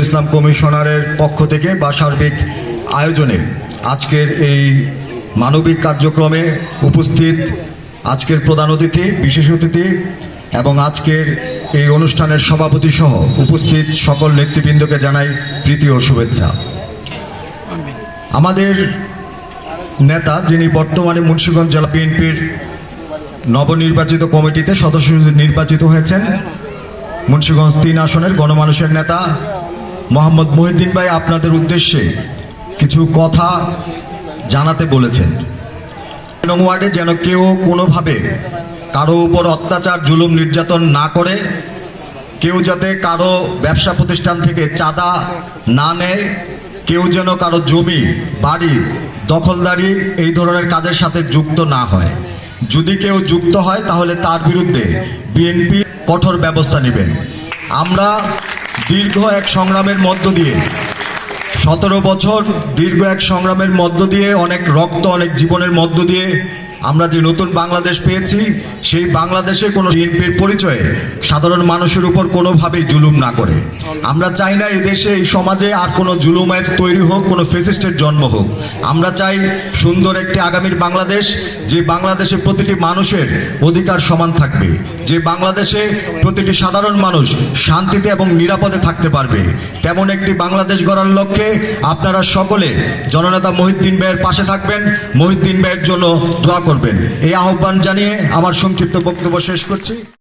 ইসলাম কমিশনারের পক্ষ থেকে বা সার্বিক আয়োজনে আজকের এই মানবিক কার্যক্রমে উপস্থিত আজকের প্রধান অতিথি, বিশেষ অতিথি এবং আজকের এই অনুষ্ঠানের সভাপতি সহ উপস্থিত সকল নেতৃবৃন্দকে জানাই প্রীতি ও শুভেচ্ছা। আমাদের নেতা যিনি বর্তমানে মুন্সিগঞ্জ জেলা বিএনপির নবনির্বাচিত কমিটিতে সদস্য নির্বাচিত হয়েছেন, মুন্সিগঞ্জ তিন আসনের গণমানুষের নেতা মোহাম্মদ মহিউদ্দিন ভাই আপনাদের উদ্দেশ্যে কিছু কথা জানাতে বলেছেন। নং ওয়ার্ডে যেন কেউ কোনোভাবে কারও উপর অত্যাচার, জুলুম, নির্যাতন না করে, কেউ যাতে কারও ব্যবসা প্রতিষ্ঠান থেকে চাঁদা না নেয়, কেউ যেন কারও জমি, বাড়ি, দখলদারি এই ধরনের কাজের সাথে যুক্ত না হয়। যদি কেউ যুক্ত হয় তাহলে তার বিরুদ্ধে বিএনপি কঠোর ব্যবস্থা নেবেন। আমরা দীর্ঘ এক সংগ্রামের মধ্য দিয়ে। সতেরো বছর দীর্ঘ এক সংগ্রামের মধ্য দিয়ে, অনেক রক্ত, অনেক জীবনের মধ্য দিয়ে আমরা যে নতুন বাংলাদেশ পেয়েছি, সেই বাংলাদেশে কোনো বিএনপির পরিচয়ে সাধারণ মানুষের উপর কোনোভাবেই জুলুম না করে। আমরা চাই না এই দেশে এই সমাজে আর কোনো জুলুমের তৈরি হোক, কোনো ফেসিস্টের জন্ম হোক। আমরা চাই সুন্দর একটি আগামীর বাংলাদেশ, যে বাংলাদেশে প্রতিটি মানুষের অধিকার সমান থাকবে, যে বাংলাদেশে প্রতিটি সাধারণ মানুষ শান্তিতে এবং নিরাপদে থাকতে পারবে। তেমন একটি বাংলাদেশ গড়ার লক্ষ্যে আপনারা সকলে জননেতা মহিউদ্দিন ভাইয়ের পাশে থাকবেন। মহিউদ্দিন ভাইয়ের জন্য দোয়া করবেন। এই আহ্বান জানিয়ে আমার সংক্ষিপ্ত বক্তব্য শেষ করছি।